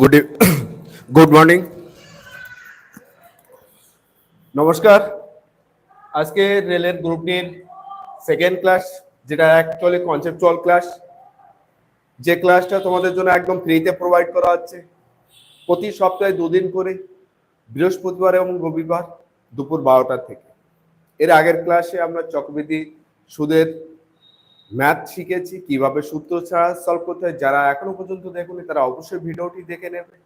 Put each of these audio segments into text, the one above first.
Good good morning নমস্কার। আজকে রেলের গ্রুপ গ্রুপটির সেকেন্ড ক্লাস যেটা অ্যাকচুয়ালি কনসেপচুয়াল ক্লাস যে ক্লাসটা তোমাদের জন্য একদম ফ্রিতে প্রোভাইড করা হচ্ছে প্রতি সপ্তাহে দুদিন করে, বৃহস্পতিবার এবং রবিবার দুপুর বারোটার থেকে। এর আগের ক্লাসে আমরা চক্রবৃদ্ধি সুদের ম্যাথ শিখেছি, কীভাবে সূত্র ছাড়া সলভ করতে হয়, যারা এখনও পর্যন্ত দেখুনি তারা অবশ্যই ভিডিওটি দেখে নেবে।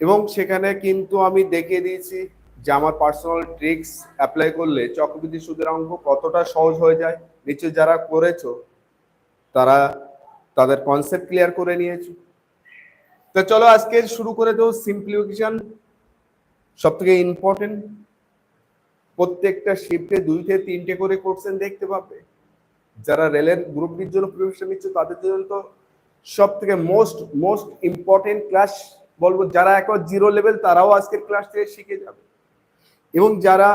এবং সেখানে কিন্তু আমি দেখিয়ে দিয়েছি যে আমার পার্সোনাল ট্রিক্স অ্যাপ্লাই করলে চক্রবৃদ্ধি সুদের অঙ্ক কতটা সহজ হয়ে যায়। নিচে যারা করেছ, তারা তাদের কনসেপ্ট ক্লিয়ার করে নিয়েছো। তো চলো আজকে শুরু করে দেবো সিম্পলিফিকেশন সব থেকে ইম্পর্টেন্ট প্রত্যেকটা শিফটে দুই থেকে তিনটে করে কোশ্চেন দেখতে পাবে। যারা রেলের গ্রুপটির জন্য প্রিপারেশন নিচ্ছে, তাদের জন্য তো সব থেকে মোস্ট মোস্ট ইম্পর্টেন্ট ক্লাস বলব, যারা একবার জিরো লেভেল তারাও আজকের ক্লাস থেকে শিখে যাবে। এবং যারা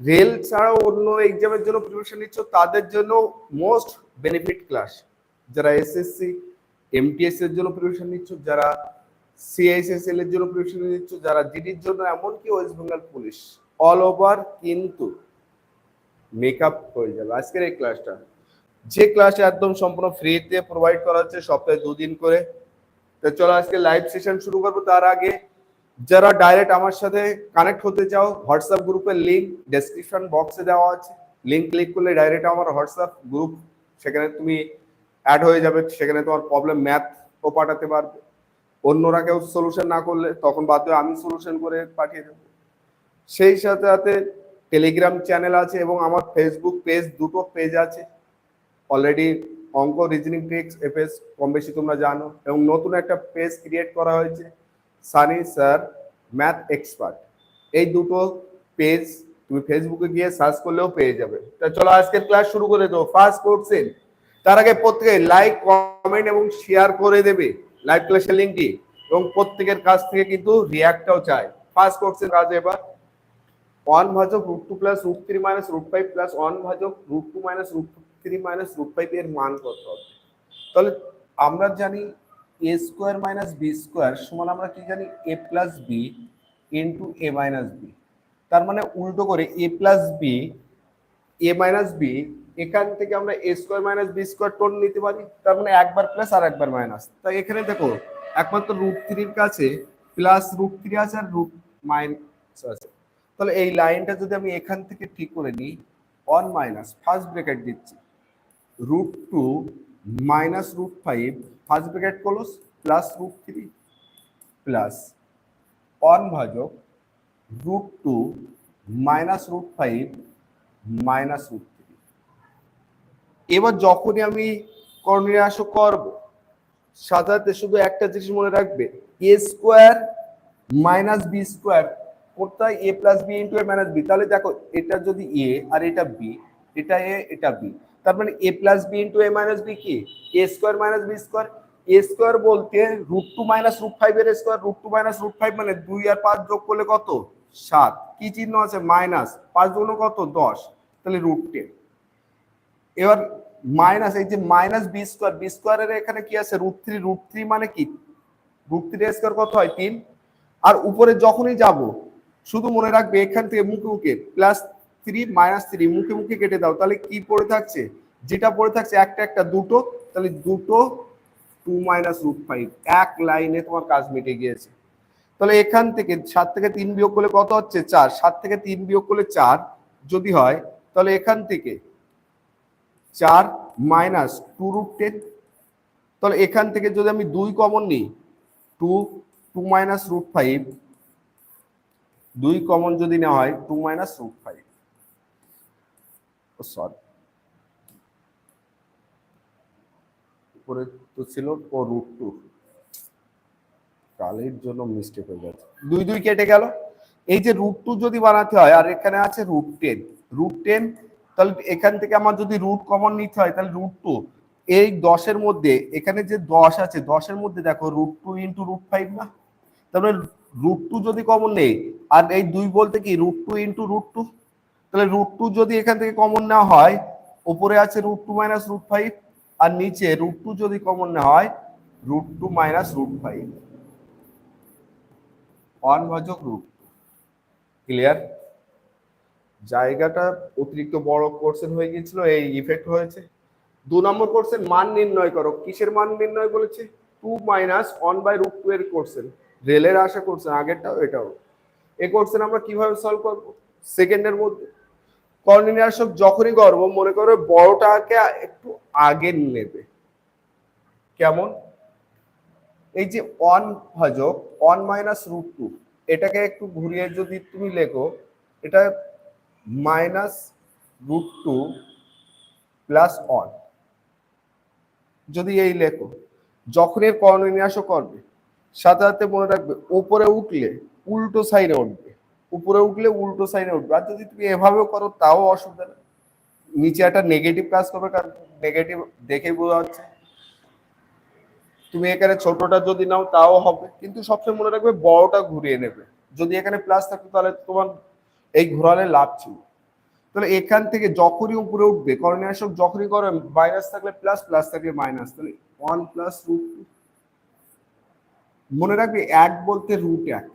রেল ছাড়াও অন্য এক্সামের জন্য প্রিপারেশন নিচ্ছ, তাদের জন্য মোস্ট বেনিফিট ক্লাস যারা এসএসসি এমটিএস এর জন্য প্রিপারেশন নিচ্ছ, যারা সিএসএসএল এর জন্য প্রিপারেশন নিচ্ছ, যারা জিডির জন্য, এমনকি West Bengal police all over কিন্তু মেকআপ হয়ে যাবে। আজকের এই ক্লাসটা যে ক্লাসে একদম সম্পূর্ণ ফ্রিতে প্রোভাইড করা হচ্ছে, সপ্তাহে দুদিন করে। তো চলো আজকে লাইভ সেশন শুরু করব। তার আগে যারা ডাইরেক্ট আমার সাথে কানেক্ট হতে চাও হোয়াটসঅ্যাপ গ্রুপের লিঙ্ক ডেসক্রিপশন বক্সে দেওয়া আছে। লিঙ্ক ক্লিক করলে ডাইরেক্ট আমার হোয়াটসঅ্যাপ গ্রুপ সেখানে তুমি অ্যাড হয়ে যাবে। সেখানে তোমার প্রবলেম ম্যাথ ও পাঠাতে পারবে। অন্যরা কেউ সলিউশন না করলে, তখন বাধ্য আমি সলিউশন করে পাঠিয়ে দেবো। সেই সাথে সাথে টেলিগ্রাম চ্যানেল আছে এবং আমার ফেসবুক পেজ দুটো পেজ আছে। অলরেডি অঙ্ক রিজনিং ট্রিক্স এফএস কম বেশি তোমরা জানো। এবং নতুন একটা পেজ ক্রিয়েট করা হয়েছে সানি স্যার ম্যাথ এক্সপার্ট এই দুটো পেজ তুমি ফেসবুকে গিয়ে সার্চ করলেও পেয়ে যাবে। তা চলো আজকের ক্লাস শুরু করে দেবো ফার্স্ট কোর্সেন তার আগে প্রত্যেকে লাইক কমেন্ট এবং শেয়ার করে দেবে। লাইভ ক্লাসের লিঙ্কটি এবং প্রত্যেকের কাছ থেকে কিন্তু রিয়াক্টটাও চাই ফার্স্ট কোর্সের কাজ এবার। ওয়ান ভাজক root two plus root three minus root five plus one ভাজক root two minus root three minus root five এর মান কত হবে? তাহলে আমরা জানি এ স্কোয়ার বি স্কোয়ার সমান আমরা কি জানি? B into A minus B তার মানে উল্টো করে বি এ মাইনাস বি এখান থেকে আমরা এ স্কোয়ার বি স্কোয়ার টোন নিতে পারি। তার মানে একবার প্লাস আর একবার মাইনাস তাই এখানে দেখো, একমাত্র রুট থ্রির কাছে প্লাস রুট থ্রি আছে আর রুট মাইনাস আছে তাহলে এই লাইনটা যদি আমি এখান থেকে ঠিক করে নিই ওয়ান মাইনাস ফার্স্ট ব্রেকেট দিচ্ছি। Root two minus root five first bracket close plus root three plus one ভাজক root two minus root five minus root three এবার যখনই আমি করণীয় করব, সাধারণত শুধু একটা জিনিস মনে রাখবে A square minus B square কোথায় A plus B into A minus B তাহলে দেখো, এটা যদি এ আর এটা বি এটা এ এটা বি তার মানে A plus B into A minus B কি? A square minus B square A square বলতে root two minus root five এর square root two minus root five মানে দুই আর পাঁচ যোগ করলে কত? সাত। কি চিহ্ন আছে? মাইনাস পাঁচ গুণ কত? দশ। তাহলে রুট টেন এবার মাইনাস এই যে মাইনাস বি স্কোয়ার বি স্কোয়ারের এখানে কি আছে? রুট থ্রি রুট থ্রি মানে কি? রুট থ্রি স্কোয়ার কত হয়? তিন। আর উপরে যখনই যাব শুধু মনে রাখবে এখান থেকে মুখে মুখে প্লাস থ্রি মাইনাস থ্রি মুখে মুখে কেটে দাও। তাহলে কি পড়ে থাকছে? যেটা পড়ে থাকছে, একটা একটা, দুটো, তাহলে দুটো টু মাইনাস রুট ফাইভ এক লাইনে তোমার কাজ মিটে গিয়েছে। তাহলে এখান থেকে সাত থেকে তিন বিয়োগ করলে কত হচ্ছে? চার। সাত থেকে তিন বিয়োগ করলে চার যদি হয়, তাহলে এখান থেকে চার মাইনাস টু রুট টেন তাহলে এখান থেকে যদি আমি দুই কমন নিই two two minus root five দুই কমন যদি নেওয়া হয় two minus root five sorry উপরে তো ছিল, ও রুট টু কালের জন্য মিস্টেক হয়ে যাচ্ছে দুই দুই কেটে গেল। এই যে রুট টু যদি বানাতে হয়, আর এখানে আছে রুট টেন রুট টেন তাহলে এখান থেকে আমার যদি রুট কমন নিতে হয়, তাহলে রুট টু এই দশের মধ্যে, এখানে যে দশ আছে, দশের মধ্যে দেখো root two into root five না? তারপরে রুট টু যদি কমন নেই, আর এই দুই বলতে কি root two into root two তাহলে রুট টু যদি এখান থেকে কমন নেওয়া হয় উপরে আছে root two minus root five আর নিচে রুট টু যদি কমন নেওয়া হয় root two minus root five one ভাজক রুট ক্লিয়ার জায়গাটা অতিরিক্ত বড় কোর্সেন হয়ে গিয়েছিল, এই ইফেক্ট হয়েছে। দু নম্বর কোর্সেন মান নির্ণয় করো। কিসের মান নির্ণয় বলেছে? Two minus one by root two এর কোর্সেন রেলের আশা করছেন, আগেরটাও এটাও। এ কোর্সেন আমরা কীভাবে সলভ করব? সেকেন্ডের মধ্যে। কর্নিনিয়াসক যখনই করব মনে করো বড়টাকে একটু আগে নেবে। কেমন? এই যে ওয়ান ভাজক ওয়ান মাইনাস রুট টু এটাকে একটু ঘুরিয়ে যদি তুমি লেখো, এটা minus root two plus one যদি এই লেখো যখন এর করবে সাথে সাথে মনে রাখবে, উপরে উঠলে উল্টো সাইডে উঠবে। উপরে উঠলে উল্টো সাইডে উঠবে। আর যদি তুমি এভাবেও করো, তাও অসুবিধা নেই। নিচে একটা নেগেটিভ কাজ করবে, কারণ নেগেটিভ দেখেই বোঝা যাচ্ছে। তুমি এখানে ছোটটা যদি নাও, তাও হবে। কিন্তু সবসময় মনে রাখবে, বড়টা ঘুরিয়ে নেবে। যদি এখানে প্লাস থাকতো, তাহলে তোমার এই ঘোরালে লাভ ছিল। তাহলে এখান থেকে যখনই উপরে উঠবে করণীয়াসক যখনই করে মাইনাস থাকলে প্লাস প্লাস থাকলে মাইনাস তাহলে ওয়ান প্লাস রুট মনে রাখবে এক বলতে রুট এক।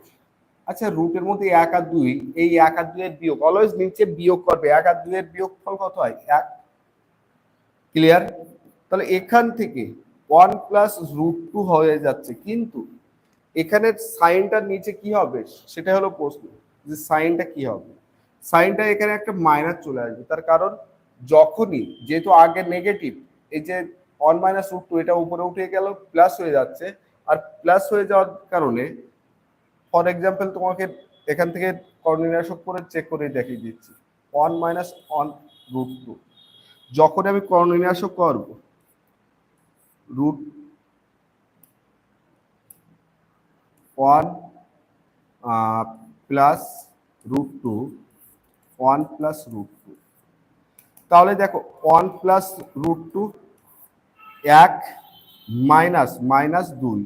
আচ্ছা রুটের মধ্যে এক আর দুই, এই এক আর দুইয়ের বিয়োগ অলওয়েজ নিচে বিয়োগ করবে, এক আর দুইয়ের বিয়োগ ফল কত হয়? এক। ক্লিয়ার তাহলে এখান থেকে ওয়ান প্লাস রুট টু হয়ে যাচ্ছে, কিন্তু এখানে সাইনটার নিচে কি হবে? সেটা হলো প্রশ্ন, যে সাইনটা কি হবে? সাইনটা এখানে একটা মাইনাস চলে আসবে, তার কারণ যখনই, যেহেতু আগে নেগেটিভ এই যে ওয়ান মাইনাস রুট টু এটা উপরে উঠে গেল প্লাস হয়ে যাচ্ছে আর প্লাস হয়ে যাওয়ার কারণে ফর এক্সাম্পল তোমাকে এখান থেকে কর্ণিনাশক করে চেক করে দেখিয়ে দিচ্ছি। One minus one root two যখন আমি কর্ণিনাশক করব root one plus root two one plus root two তাহলে দেখো ওয়ান প্লাস রুট টু এক মাইনাস মাইনাস দুই।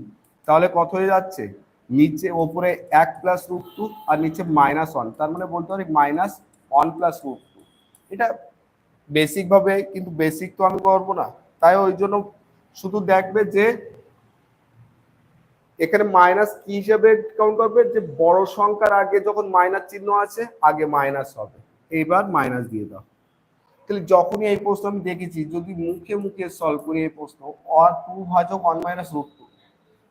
তাহলে কত হয়ে যাচ্ছে? নিচে ওপরে এক প্লাস রুট টু আর নিচে মাইনাস ওয়ান তার মানে বলতে পারি minus one plus root two এটা বেসিক ভাবে, কিন্তু বেসিক তো আমি করব না। তাই ওই জন্য শুধু দেখবে যে এখানে মাইনাস কি হিসেবে কাউন্ট করবে? যে বড় সংখ্যার আগে যখন মাইনাস চিহ্ন আছে, আগে মাইনাস হবে। এইবার মাইনাস দিয়ে দাও। তাহলে যখনই এই প্রশ্ন আমি দেখেছি, যদি মুখে মুখে সলভ করি এই প্রশ্ন আর টু ভাজক ওয়ান মাইনাস রুট টু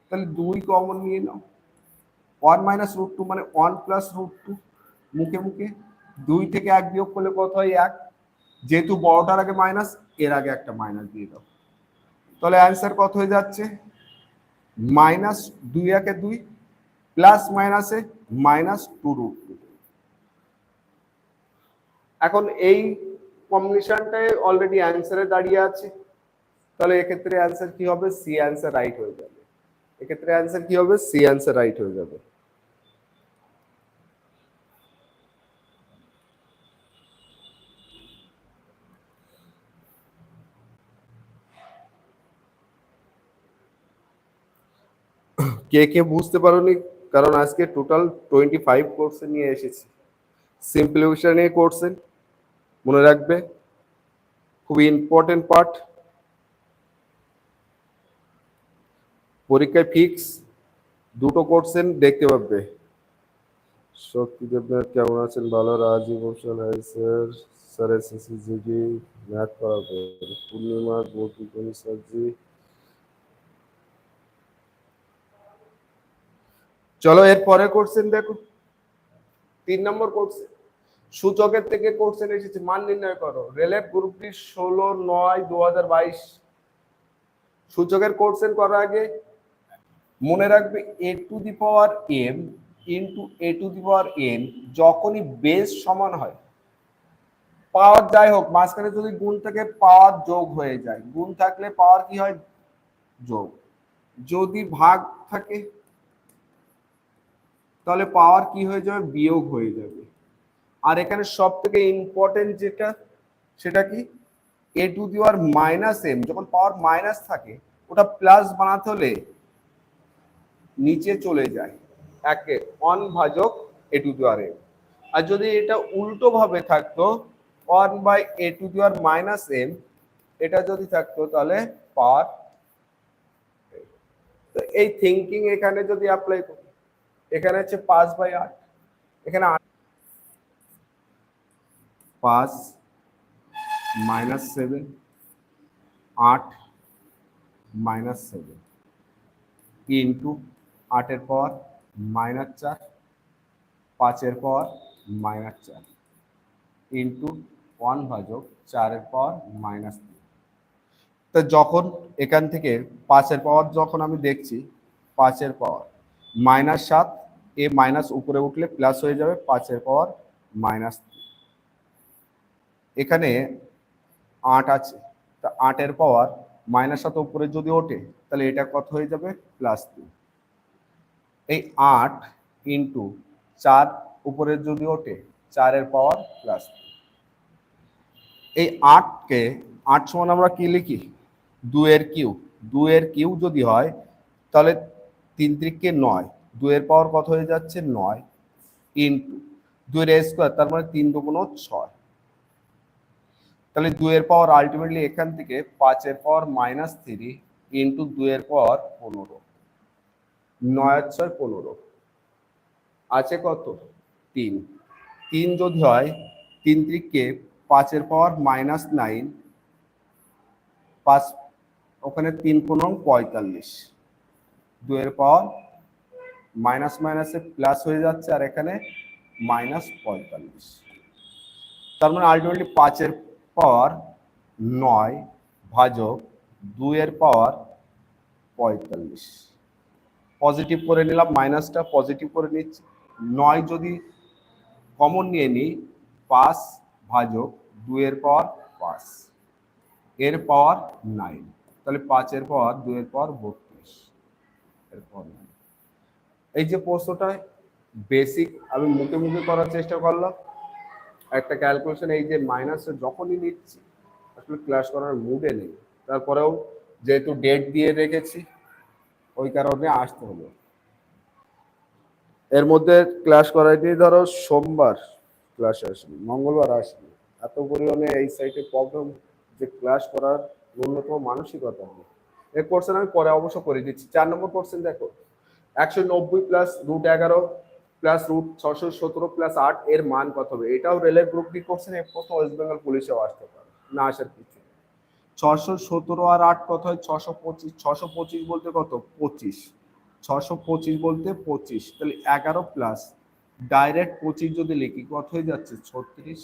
তাহলে দুই কমন নিয়ে নাও। ওয়ান মাইনাস রুট টু মানে ওয়ান প্লাস রুট টু মুখে মুখে। দুই থেকে এক বিয়োগ করলে কত হয়? এক। যেহেতু বড়টার আগে মাইনাস এর আগে একটা মাইনাস দিয়ে দাও। তাহলে অ্যান্সার কত হয়ে যাচ্ছে? মাইনাস দুই একে দুই প্লাস মাইনাসে মাইনাস টু রুট টু এখন এই কম্বিনেশনটাই অলরেডি অ্যান্সারে দাঁড়িয়ে আছে। তাহলে এক্ষেত্রে অ্যান্সার কি হবে? সি অ্যান্সার রাইট হয়ে যাবে। এক্ষেত্রে অ্যান্সার কি হবে? সি অ্যান্সার রাইট হয়ে যাবে। কে কে বুঝতে পারোনি? কারণ আজকে টোটাল টোয়েন্টি ফাইভ কোর্সে নিয়ে এসেছি। সিম্পলিফিকেশন নিয়ে কোর্সে মনে রাখবে, খুবই ইম্পর্টেন্ট পার্ট পরীক্ষায় ফিক্স দুটো কোর্সেন দেখতে পাবে শক্তি দেবনাথ কেমন আছেন? ভালো, Rajib Hossain hi sir. Sir, SSC, GD, math করাবো পূর্ণিমা গোপীকণি স্যারজি চলো, এর পরে কোর্সেন দেখো। তিন নম্বর কোর্সেন সূচকের থেকে কোর্সেন এসেছে, মান নির্ণয় করো। রেলের গ্রুপটি ষোলো নয় দু সূচকের কোর্সেন করার আগে মনে রাখবে a to the power m into a to the power n যখনই বেস সমান হয়। পাওয়ার যাই হোক, মাঝখানে যদি গুণ থাকে পাওয়ার যোগ হয়ে যায়। গুণ থাকলে পাওয়ার কি হয়? যোগ। যদি ভাগ থাকে, তাহলে পাওয়ার কি হয়ে যাবে? বিয়োগ হয়ে যাবে। আর এখানে সব থেকে ইম্পর্টেন্ট যেটা, সেটা কি? A to the power minus m যখন পাওয়ার মাইনাস থাকে, ওটা প্লাস বানাতে হলে নিচে চলে যায়, একে অন ভাজক এ to the power M R যদি এটা উল্টো ভাবে থাকতো one by a to the power minus m এটা যদি থাকতো তাহলে পাওয়ার তো এই থিঙ্কিং এখানে যদি অ্যাপ্লাই করি, এখানে হচ্ছে পাঁচ বাই আট, এখানে পাঁচ, মাইনাস সেভেন, আট, মাইনাস সেভেন। ইন্টু আটের পর মাইনাস চার, পাঁচের পর মাইনাস চার। ইন্টু ওয়ান ভাজক চারের পর মাইনাস তিন। তো যখন এখান থেকে পাঁচের পাওয়ার যখন আমি দেখছি, পাঁচের পাওয়ার মাইনাস সাত, এ মাইনাস উপরে উঠলে প্লাস হয়ে যাবে, পাঁচের পাওয়ার মাইনাস এখানে আট আছে। তা আটের পাওয়ার মাইনাস সাত উপরে যদি ওঠে, তাহলে এটা কত হয়ে যাবে? প্লাস তিন। এই আট ইন্টু চার উপরে যদি ওঠে, চারের পাওয়ার প্লাস এই আটকে আট সমান আমরা কি লিখি? দুয়ের কিউ দুয়ের কিউ যদি হয়, তাহলে তিন ত্রিককে নয়। দুয়ের পাওয়ার কত হয়ে যাচ্ছে? নয় ইন্টু দুয়ের স্কোয়ার তার মানে তিন দুগুণ ছয়। তাহলে দুয়ের পাওয়ার আলটিমেটলি এখান থেকে পাঁচের পাওয়ার মাইনাস থ্রি ইন্টু দুয়ের পাওয়ার পনেরো। নয় ছয় পনেরো। আছে কত? তিন। তিন যদি হয়, তিন ত্রিককে পাঁচের পাওয়ার মাইনাস নাইন পাঁচ ওখানে তিন পনেরো, পঁয়তাল্লিশ। দুয়ের পাওয়ার মাইনাস মাইনাসে প্লাস হয়ে যাচ্ছে আর এখানে মাইনাস পঁয়তাল্লিশ। তার মানে আলটিমেটলি পাঁচের পাওয়ার নয় ভাজক দুইয়ের পাওয়ার পঁয়তাল্লিশ। পজিটিভ করে নিলাম মাইনাসটা পজিটিভ করে নিচ্ছি। নয় যদি কমন নিয়ে নিই, পাঁচ ভাজক দুইয়ের পাওয়ার পাঁচ। এর পাওয়ার নাইন তাহলে পাঁচের পাওয়ার দুইয়ের পাওয়ার বত্রিশ। এর পাওয়ার নাইন এই যে প্রশ্নটা বেসিক আমি মুখে মুখে করার চেষ্টা করলাম। একটা ক্যালকুলেশন এই যে মাইনাসটা যখনই নিচ্ছি, আসলে ক্লাস করার মুডে নেই। তারপরেও যেহেতু ডেট দিয়ে রেখেছি, ওই কারণে আসতে হলো। এর মধ্যে ক্লাস করাইনি ধরো সোমবার ক্লাস আসবে মঙ্গলবার আসবে এত পরিমাণে এই সাইটে প্রবলেম যে ক্লাস করার ন্যূনতম মানসিকতা হবে এই কোর্সেন আমি পরে অবশ্য করে দিচ্ছি। চার নম্বর কোর্সেন দেখো, একশো নব্বই প্লাস রুট এগারো প্লাস রুট ছশো সতেরো প্লাস আট এর মান কত হবে? এটাও রেলের গ্রুপ ডি কোর্সেন এই প্রশ্ন ওয়েস্ট বেঙ্গল পুলিশেও আসতে পারে, না আসার কিছু। ছশো সতেরো আর আট কত হয়? ছশো পঁচিশ ছশো পঁচিশ বলতে কত? পঁচিশ। ছশো পঁচিশ বলতে পঁচিশ, তাহলে এগারো প্লাস ডাইরেক্ট পঁচিশ যদি লিখি, কত হয়ে যাচ্ছে? ছত্রিশ।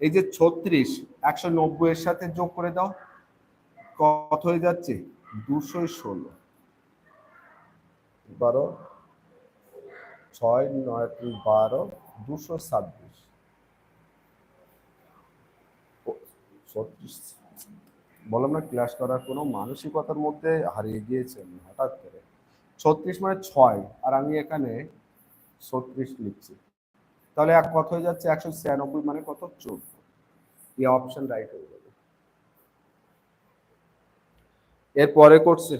এই যে ছত্রিশ, একশো নব্বই এর সাথে যোগ করে দাও, কত হয়ে যাচ্ছে? দুশো ষোলো। বারো। ছয় নয় তিন বারো দুশো ছাব্বিশ। বললাম না ক্লাস করার কোনো মানসিকতার মধ্যে হারিয়ে গিয়েছে আমি হঠাৎ করে। ছত্রিশ মানে ছয়, আর আমি এখানে ছত্রিশ লিখছি। তাহলে এক কত হয়ে যাচ্ছে, একশো ছিয়ানব্বই মানে কত? চোদ্দ। এই অপশন রাইট হয়ে যাবে। এরপরে করছে।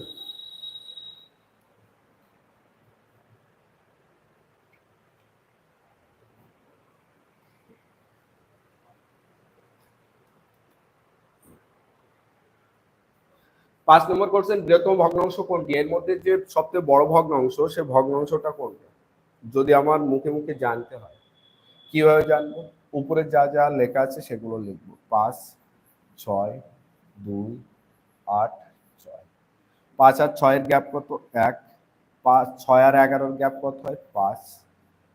পাঁচ নম্বর কোশ্চেন বৃহত্তম ভগ্নাংশ কোনটি? এর মধ্যে যে সবচেয়ে বড় ভগ্নাংশ সে ভগ্নাংশটা কোনটা? যদি আমার মুখে মুখে জানতে হয়, কীভাবে জানব? উপরে যা যা লেখা আছে সেগুলো লিখব। পাঁচ, ছয়, দুই, আট, ছয়। পাঁচ আর ছয়ের গ্যাপ কত? এক। পাঁচ, ছয় আর এগারোর গ্যাপ কত হয়? পাঁচ।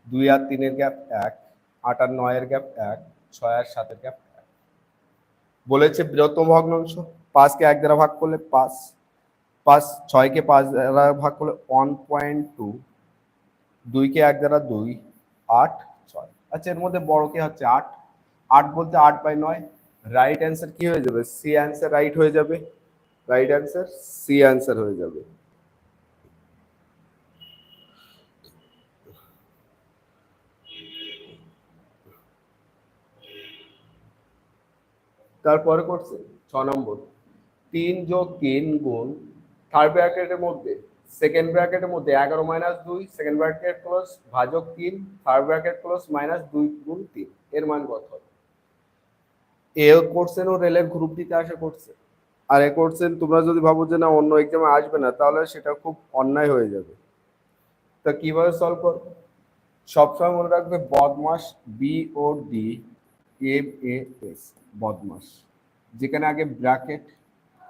দুই আর তিনের গ্যাপ এক। আট আর নয়ের গ্যাপ এক। ছয় আর সাতের গ্যাপ এক। বলেছে বৃহত্তম ভগ্নাংশ পাঁচকে এক দ্বারা ভাগ করলে পাঁচ পাঁচ ছয়কে পাঁচ দ্বারা ভাগ করলে ওয়ান পয়েন্ট টু দুইকে এক দ্বারা দুই, আট ছয়। আচ্ছা এর মধ্যে বড় হচ্ছে আট। আট বলতে আট বাই নয় রাইট অ্যান্সার কি হয়ে যাবে? সি অ্যান্সার রাইট হয়ে যাবে। রাইট অ্যান্সার সি অ্যান্সার হয়ে যাবে। তারপরে করছে ছ নম্বর। তিন যোগ তিন গুণ থার্ড ব্র্যাকেটের মধ্যে সেকেন্ড ব্র্যাকেটের মধ্যে এগারো মাইনাস দুই সেকেন্ড ব্র্যাকেট ক্লোজ ভাজক তিন থার্ড ব্র্যাকেট ক্লোজ মাইনাস দুই গুণ তিন, এর মান কত হবে? এ করছেন ও রেলের গ্রুপ দিতে আসে করছে আর এ করছেন তোমরা যদি ভাবো যে না, অন্য এক্সামে আসবে না, তাহলে সেটা খুব অন্যায় হয়ে যাবে। তো কীভাবে সলভ করব? সবসময় মনে রাখবে বদমাস B O D M A S বদমাস। যেখানে আগে ব্র্যাকেট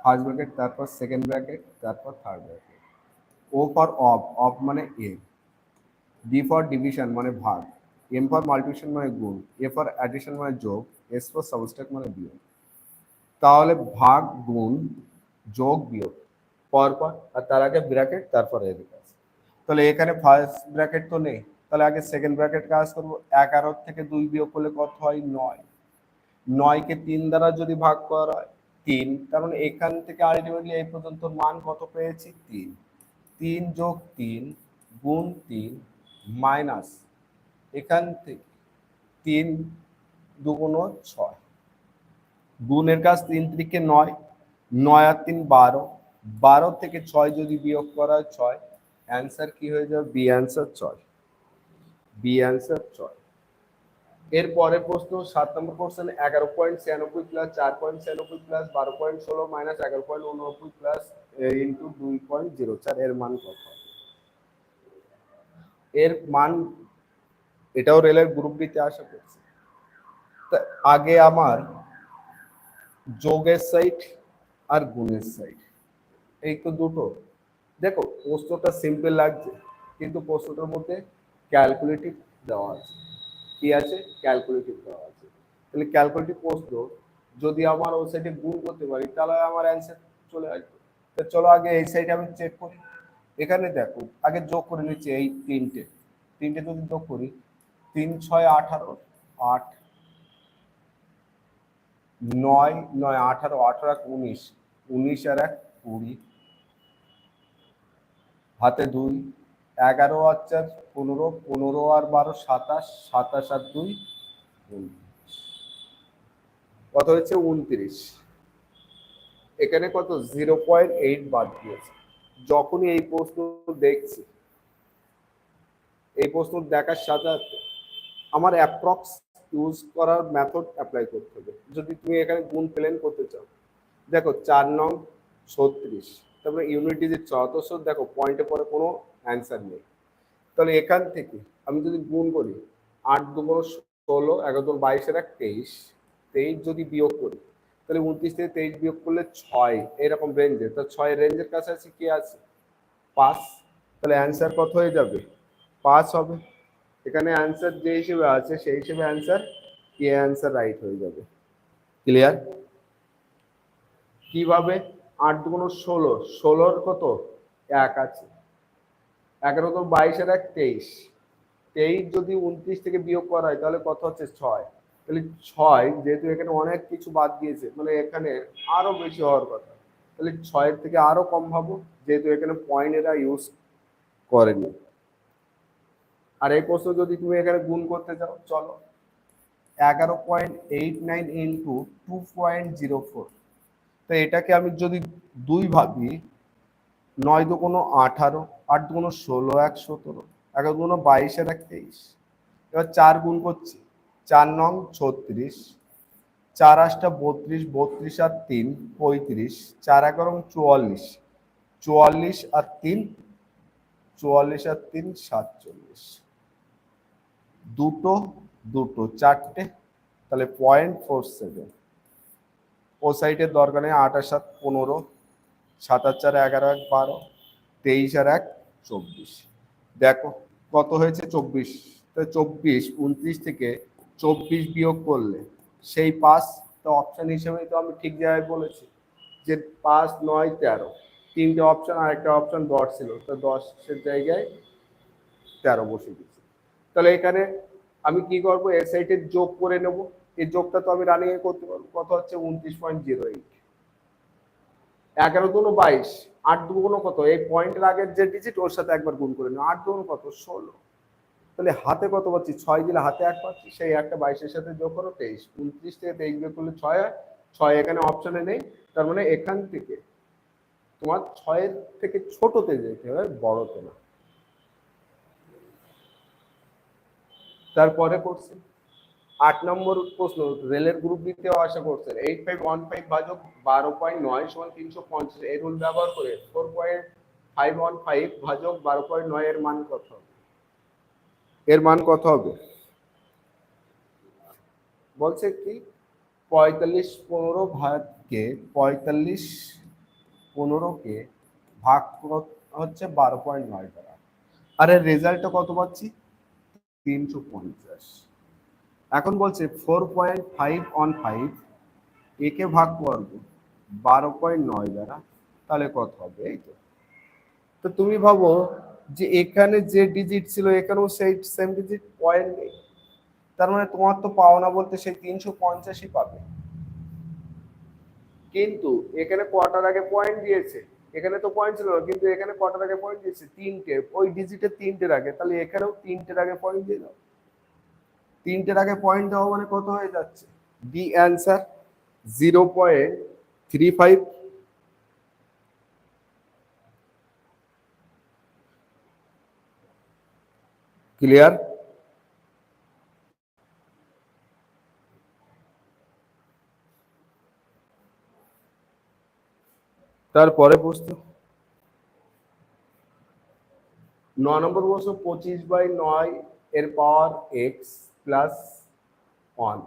ফার্স্ট ব্র্যাকেট তারপর সেকেন্ড ব্র্যাকেট তারপর third bracket O for of of মানে এ ডি ফর ডিভিশন মানে ভাগ। এম ফর মাল্টিপ্লিকেশন মানে গুণ। এ ফর অ্যাডিশন মানে যোগ। এস ফর সাবস্ট্রাক্ট মানে বিয়োগ। তাহলে ভাগ, গুণ, যোগ, বিয়োগ। পর পর, আর তার আগে ব্র্যাকেট তারপর এদিকে তাহলে এখানে ফার্স্ট ব্র্যাকেট তো নেই। তাহলে আগে সেকেন্ড ব্র্যাকেট কাজ করব? এগারো থেকে দুই বিয়োগ করলে কত হয়? নয়। নয়কে তিন দ্বারা যদি ভাগ করা হয় তিন, তার মানে এখান থেকে আলটিমেটলি এই পর্যন্ত মান কত পেয়েছি? তিন। তিন যোগ তিন গুণ তিন মাইনাস এখান থেকে তিন দুগুণ ছয়। গুণের কাজ তিন তিরিকে নয় নয় আর তিন বারো। বারো থেকে ছয় যদি বিয়োগ করা হয় ছয়, অ্যান্সার কি হয়ে যাবে? বি অ্যান্সার ছয়। বি অ্যান্সার ছয়। এর পরের প্রশ্ন, সাত নম্বর কোশ্চেন এগারো পয়েন্ট ছিয়ানব্বই প্লাস চার পয়েন্ট ছিয়ানব্বই প্লাস বারো পয়েন্ট ষোলো মাইনাস এগারো পয়েন্ট উননব্বই প্লাস ইন্টু দুই পয়েন্ট জিরো চার। এর মান কত? এর মান, এটাও রেলের গ্রুপ ডিতে আশা করছি। আগে আমার যোগের সাইড আর গুণের সাইড এই তো দুটো। দেখো, প্রশ্নটা সিম্পল লাগছে, কিন্তু প্রশ্নটার মধ্যে ক্যালকুলেটিভ দেওয়া আছে। কি আছে? ক্যালকুলেটিভ দেওয়া আছে। তাহলে ক্যালকুলেটিভ প্রশ্ন, যদি আমার ওই সাইডে গুণ করতে পারি, তাহলে আমার অ্যান্সার চলে আসবে। তো চলো আগে এই সাইডে আমি চেক করি। এখানে দেখো, আগে যোগ করে নিচ্ছি এই তিনটে। তিনটে যদি যোগ করি, তিন, ছয়, আঠারো, আট, নয় নয়, আঠারো আঠারো এক উনিশ। উনিশ আর এক কুড়ি। হাতে দুই এগারো আর চার পনেরো পনেরো আর বারো সাতাশ সাতাশ আর দুই। কত হচ্ছে উনত্রিশ। এখানে কত? জিরো পয়েন্ট এইট বাদ দিয়েছে। যখনই এই প্রশ্ন দেখছি, এই প্রশ্ন দেখার সাথে সাথে আমার অ্যাপ্রক্স ইউজ করার মেথড অ্যাপ্লাই করতে হবে। যদি তুমি এখানে গুণ প্লেন করতে চাও। দেখো, চার নং, ছত্রিশ। তারপরে ইউনিটি যে চতুর্শ দেখো পয়েন্টে পরে কোনো অ্যান্সার নেই। তাহলে এখান থেকে আমি যদি গুণ করি, আট দুগুণ ষোলো, এগারো বাইশের এক তেইশ তেইশ যদি বিয়োগ করি, তাহলে উনত্রিশ থেকে তেইশ বিয়োগ করলে ছয় এরকম রেঞ্জে তো ছয় রেঞ্জের কাছাকাছি কি আছে? পাঁচ। তাহলে অ্যান্সার কত হয়ে যাবে? পাঁচ হবে। এখানে অ্যান্সার যে হিসেবে আছে, সেই হিসেবে অ্যান্সার কি অ্যান্সার রাইট হয়ে যাবে। ক্লিয়ার কীভাবে? আট দুগুণ ষোলো, ষোলোর কত? এক আছে। এগারো তো বাইশ বাইশের এক তেইশ। তেইশ যদি উনত্রিশ থেকে বিয়োগ করা হয়, তাহলে কত হচ্ছে? ছয়। তাহলে ছয়, যেহেতু এখানে অনেক কিছু বাদ দিয়েছে মানে এখানে আরও বেশি হওয়ার কথা। তাহলে ছয়ের থেকে আরও কম ভাবো, যেহেতু এখানে পয়েন্ট এরা ইউজ করেনি। আর এই প্রশ্ন যদি তুমি এখানে গুণ করতে চাও, চলো। এগারো point eight nine into two point zero four তো এটাকে আমি যদি দুই ভাবি, নয় দু কোনো আঠারো আট কোনো ষোলো, এক সতেরো, এগারো দুগুণ বাইশ আর এক তেইশ। এবার চার গুণ করছি। চার নং ছত্রিশ, চার আটটা বত্রিশ বত্রিশ আর তিন পঁয়ত্রিশ, চার এগারো চুয়াল্লিশ চুয়াল্লিশ আর তিন, চুয়াল্লিশ আর তিন, সাতচল্লিশ। দুটো দুটো, চারটে, তাহলে পয়েন্ট ফোর সেভেন ও সাইডের দরকার নেই আর সাত, পনেরো, সাত আর চার, এগারো এক বারো, তেইশ আর এক চব্বিশ। দেখো, কত হয়েছে চব্বিশ? চব্বিশ, উনত্রিশ থেকে চব্বিশ বিয়োগ করলে সেই পাঁচ, তো অপশন হিসেবে তো আমি ঠিক জায়গায় বলেছি যে পাঁচ, নয়, তেরো। তিনটে অপশন আর একটা অপশন দশ ছিল, তো দশের জায়গায় তেরো বসে দিচ্ছি। তাহলে এখানে আমি কি করব? এর সাইডে যোগ করে নেব। এই যোগটা তো আমি রানিং এ করতে পারব। কত হচ্ছে? উনত্রিশ পয়েন্ট জিরো এইট এগারো দুনো বাইশ। আট দুগুণ কত? এই পয়েন্টের আগের যে ডিজিট ওর সাথে একবার গুণ করে নেব আট দুগুণ কত? ষোলো। তাহলে হাতে কত পাচ্ছি? ছয় দিলে হাতে এক পাচ্ছি, সেই একটা বাইশের সাথে যোগ করো, তেইশ। উনত্রিশ থেকে তেইশ বিয়োগ করলে ছয় হয়। ছয় এখানে অপশনে নেই। তার মানে এখান থেকে তোমার ছয়ের থেকে ছোটতে যেতে হবে বড়তে না। তারপরে করছে। আট নম্বর প্রশ্ন, রেলের গ্রুপ দিতেও আশা করছেন। এইট ফাইভ ওয়ান ফাইভ ভাজক বারো পয়েন্ট নয় সমান তিনশো পঞ্চাশ। এই রুল ব্যবহার করে four point five one five ভাজক বারো পয়েন্ট নয় এর মান কত? এর মান কত হবে? বলছে কি, পঁয়তাল্লিশ পনেরো ভাগকে পঁয়তাল্লিশ পনেরোকে ভাগ হচ্ছে? বারো পয়েন্ট নয় দ্বারা। আর এর রেজাল্টটা কত পাচ্ছি? তিনশো পঞ্চাশ। এখন বলছে four point five on five একে ভাগ করব? বারো পয়েন্ট নয় দ্বারা তাহলে কত হবে? এই তো। তো তুমি ভাবো যে এখানে যে ডিজিট ছিল, এখানেও সেই সেম ডিজিট পয়েন্ট নেই। তার মানে তোমার তো পাওনা বলতে সেই তিনশো পঞ্চাশই পাবে। কিন্তু এখানে কটার আগে পয়েন্ট দিয়েছে। এখানে তো পয়েন্ট ছিল কিন্তু এখানে কটার আগে পয়েন্ট দিয়েছে তিনটে। ওই ডিজিটের তিনটের আগে, তাহলে এখানেও তিনটের আগে পয়েন্ট দিয়ে দাও। তিনটের আগে পয়েন্ট দেওয়া মানে কত হয়ে যাচ্ছে? D answer zero point three five clear তারপরে প্রশ্ন। ন নম্বর প্রশ্ন, পঁচিশ বাই নয় এর পাওয়ার এক্স প্লাস ওয়ান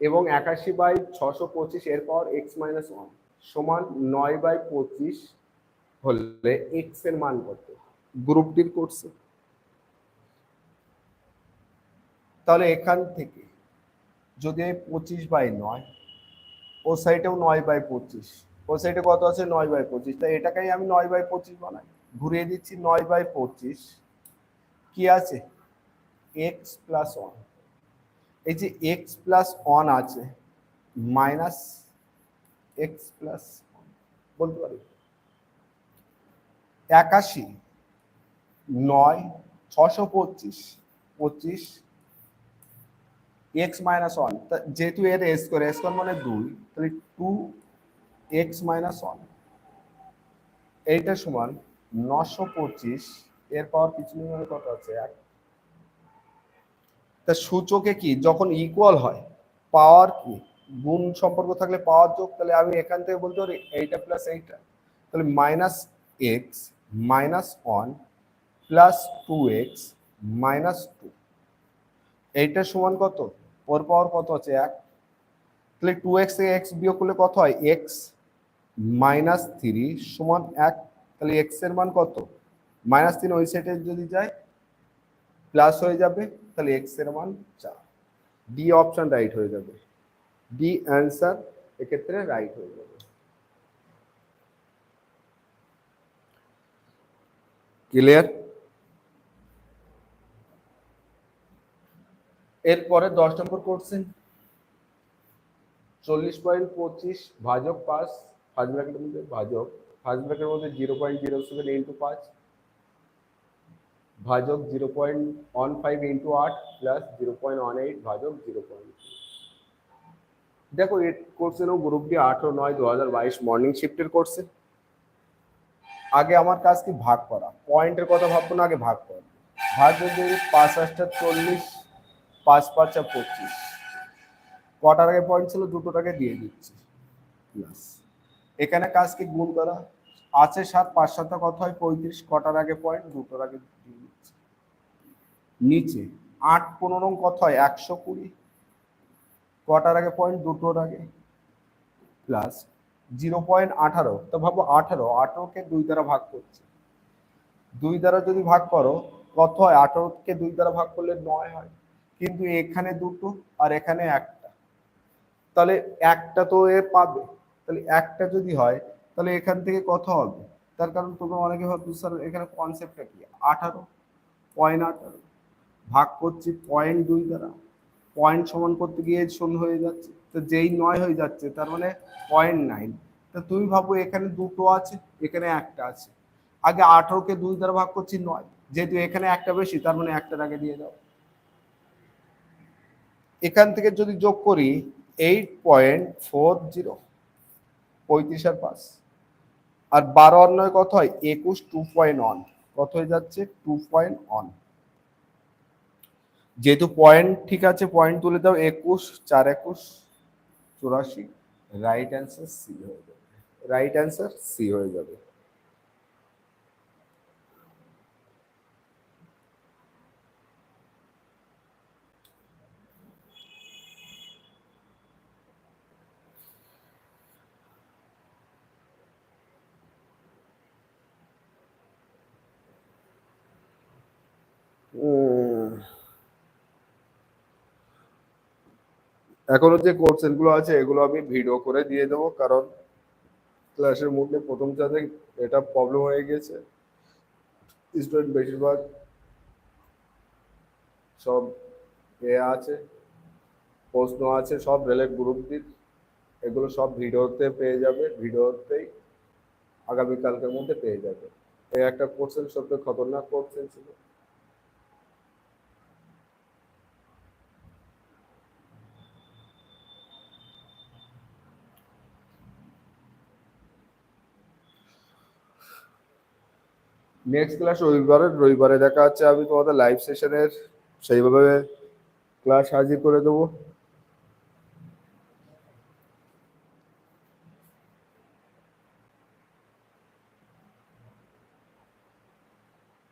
এবং একাশি বাই ছশো পঁচিশ এর পাওয়ার এক্স মাইনাস ওয়ান সমান নয় বাই পঁচিশ হলে এক্সের মান কত? গ্রুপটির করছে তাহলে এখান থেকে যদি এই পঁচিশ বাই নয়, ও সাইডেও নয় বাই পঁচিশ, ও সাইডে কত আছে? নয় বাই পঁচিশ। তাই এটাকেই আমি নয় বাই পঁচিশ বানাই। ঘুরিয়ে দিচ্ছি নয় বাই পঁচিশ। কি আছে? এক্স প্লাস ওয়ান এই যে এক্স প্লাস ওয়ান আছে মাইনাস এক্স প্লাস বলতে পারি? একাশি, নয়, ছশো পঁচিশ পঁচিশ এক্স মাইনাস ওয়ান যেহেতু এর এস করে মানে দুই, তাহলে টু এক্স মাইনাস ওয়ান এইটা সমান নশো পঁচিশ, এর পাওয়ার নিয়মে কত আছে? এক তা সূচকে কি? যখন ইকুয়াল হয় পাওয়ার কি? গুণ সম্পর্ক থাকলে পাওয়ার যোগ, তাহলে আমি এখান থেকে বলতে পারি এইটা প্লাস এইটা। তাহলে minus x minus one plus two x minus two এইটা সমান কত? ওর পাওয়ার কত আছে? এক। তাহলে টু এক্স থেকে এক্স বিয়োগ করলে কত হয়? এক্স মাইনাস থ্রি সমান এক। তাহলে এক্সের মান কত? মাইনাস তিন ওই সাইডে যদি যায় প্লাস হয়ে যাবে, তাহলে এক্সের মান চার। ডি অপশন রাইট হয়ে যাবে। ডি অ্যান্সার এক্ষেত্রে রাইট হয়ে যাবে। ক্লিয়ার এরপরে দশ নম্বর কোশ্চেন চল্লিশ পয়েন্ট পঁচিশ ভাজক পাঁচ ফার্স্ট ব্র্যাকেটের মধ্যে ভাজক ফার্স্ট ব্র্যাকেটের মধ্যে zero point zero seven into পাঁচ ভাজক zero point one five into আট plus zero point one eight ভাজক জিরো পয়েন্ট দেখো, এর কোর্সেরও গ্রুপটি আঠারো নয় দু হাজার বাইশ মর্নিং শিফটের কোর্সে আগে আমার কাজ কি? ভাগ করা। পয়েন্টের কথা ভাববো না, আগে ভাগ করা। ভাগ যদি পাঁচ আটটা চল্লিশ, পাঁচ পাঁচা পঁচিশ। কটার আগে পয়েন্ট ছিল? দুটোটাকে দিয়ে দিচ্ছি। প্লাস এখানে কাজ কি? গুণ করা। আছে সাত, পাঁচ সাতটা কত হয়, পঁয়ত্রিশ। কটার আগে পয়েন্ট দুটোর আগে নিচে আট পনেরো কত হয়? একশো কুড়ি। কটার আগে পয়েন্ট দুটোর আগে। প্লাস জিরো পয়েন্ট আঠারো। তো ভাবো আঠারো, আঠারোকে দুই দ্বারা ভাগ করছে। দুই দ্বারা যদি ভাগ করো, কত হয়? আঠারোকে দুই দ্বারা ভাগ করলে নয় হয়। কিন্তু এখানে দুটো আর এখানে একটা। তাহলে একটা তো এ পাবে। তাহলে একটা যদি হয়, তাহলে এখান থেকে কত হবে? তার কারণ তোমরা অনেকে ভাবছ, স্যার, এখানে কনসেপ্টটা কি? আঠারো। পয়েন্ট আঠারো। ভাগ করছি পয়েন্ট দুই দ্বারা। পয়েন্ট সমান করতে গিয়ে শূন্য হয়ে যাচ্ছে। তো যেই নয় হয়ে যাচ্ছে, তার মানে পয়েন্ট নাইন তা তুমি ভাবো এখানে দুটো আছে, এখানে একটা আছে। আগে আঠারোকে দুই দ্বারা ভাগ করছি নয়। যেহেতু এখানে একটা বেশি, তার মানে একটার আগে দিয়ে দাও। এখান থেকে যদি যোগ করি এইট পয়েন্ট ফোর জিরো পঁয়ত্রিশ আর পাঁচ। আর বারো নয় কত হয়? একুশ টু পয়েন্ট ওয়ান কত হয়ে যাচ্ছে? টু পয়েন্ট ওয়ান যেহেতু পয়েন্ট ঠিক আছে পয়েন্ট তুলে দাও, একুশ, চার একুশ, চুরাশি রাইট অ্যান্সার সি হয়ে যাবে। রাইট অ্যান্সার সি হয়ে যাবে। এখনও যে কোর্সেনগুলো আছে, এগুলো আমি ভিডিও করে দিয়ে দেবো, কারণ ক্লাসের মধ্যে প্রথম সাথে এটা প্রবলেম হয়ে গেছে। স্টুডেন্ট বেশিরভাগ সব এ আছে, প্রশ্ন আছে, সব রেলের গ্রুপ দিন এগুলো সব ভিডিওতে পেয়ে যাবে ভিডিওতেই আগামীকালকের মধ্যে পেয়ে যাবে। এই একটা কোর্সেন সবচেয়ে খতরনাক কোশ্চেন ছিল। নেক্সট ক্লাস রবিবারে রবিবারে দেখা হচ্ছে। আমি তোমাদের লাইভ সেশনের সেইভাবে ক্লাস হাজির করে দেবো।